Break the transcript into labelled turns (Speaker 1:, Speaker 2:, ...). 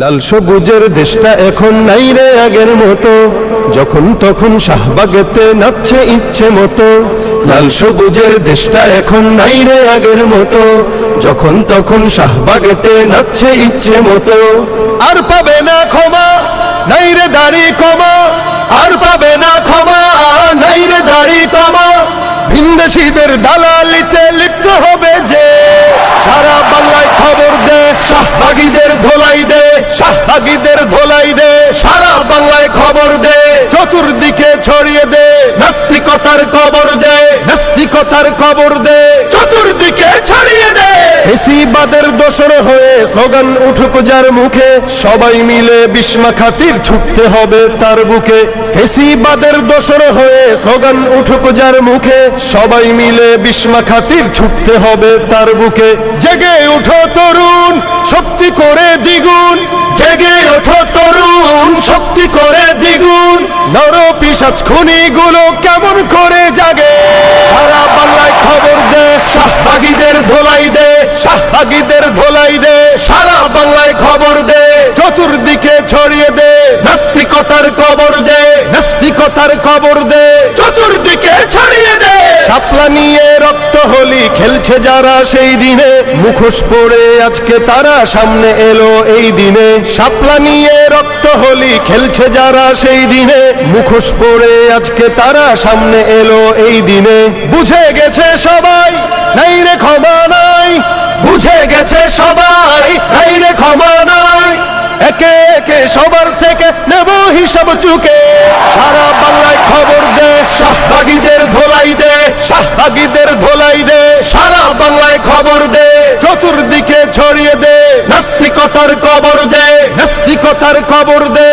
Speaker 1: লাল সবুজের দেশটা এখন নাই রে আগের মতো। যখন তখন শাহবাগেতে নাচছে ইচ্ছে মতো। লাল সবুজের দেশটা এখন নাই রে আগের মতো। যখন তখন শাহবাগেতে নাচছে ইচ্ছে মতো। আর পাবে না ক্ষমা, নাই রে দাড়ি কমা আর পাবে না ক্ষমা, নাই রে দাড়ি কমা ভিনদেশীদের দালালিতে লিপ্ত হবে যে সারা বাংলায় খবর দে শাহবাগীদের ধোলাই দে শাহবাগীদের ধোলাই দে, সারা বাংলায় খবর দে, চতুর্দিকে ছড়িয়ে দে, নাস্তিকতার কবর দে, নাস্তিকতার কবর দে, চতুর্দিকে ছড়িয়ে দে। ফেসিবাদের দোসর হয়ে স্লোগান উঠুক যার মুখে, সবাই মিলে খাতির ছুটতে হবে তার বুকে। ফেসিবাদের দোসর হয়ে স্লোগান উঠুক যার মুখে, সবাই মিলে বিস্মা খাতির ছুটতে হবে তার বুকে। জেগে উঠো তরুণ নর পিসাচ খুনিগুলো কেমন করে জাগে? সারা বাংলায় খবর দে, শাহবাগীদের ধোলাই দে, শাহবাগীদের ধোলাই দে, সারা বাংলায় খবর দে, চতুর্দিকে ছড়িয়ে দে, নাস্তিকতার কবর দে, নাস্তিকতার কবর দে, চতুর্দিকে ছড়িয়ে দে। শাপলা নিয়ে রক্ত হোলি খেলছে যারা সেই দিনে, মুখোশ পড়ে আজকে তারা সামনে এলো এই দিনে। শাপলা নিয়ে রক্ত হোলি খেলছে যারা সেই দিনে। মুখোশ পড়ে আজকে তারা সামনে এলো এই দিনে। বুঝে গেছে সবাই, নাই রে ক্ষমা নাই। বুঝে গেছে সবাই, নাই রে ক্ষমা নাই। একে একে সবার থেকে নেব হিসাব চুকে। সারা নাস্তিকতার কবর দে।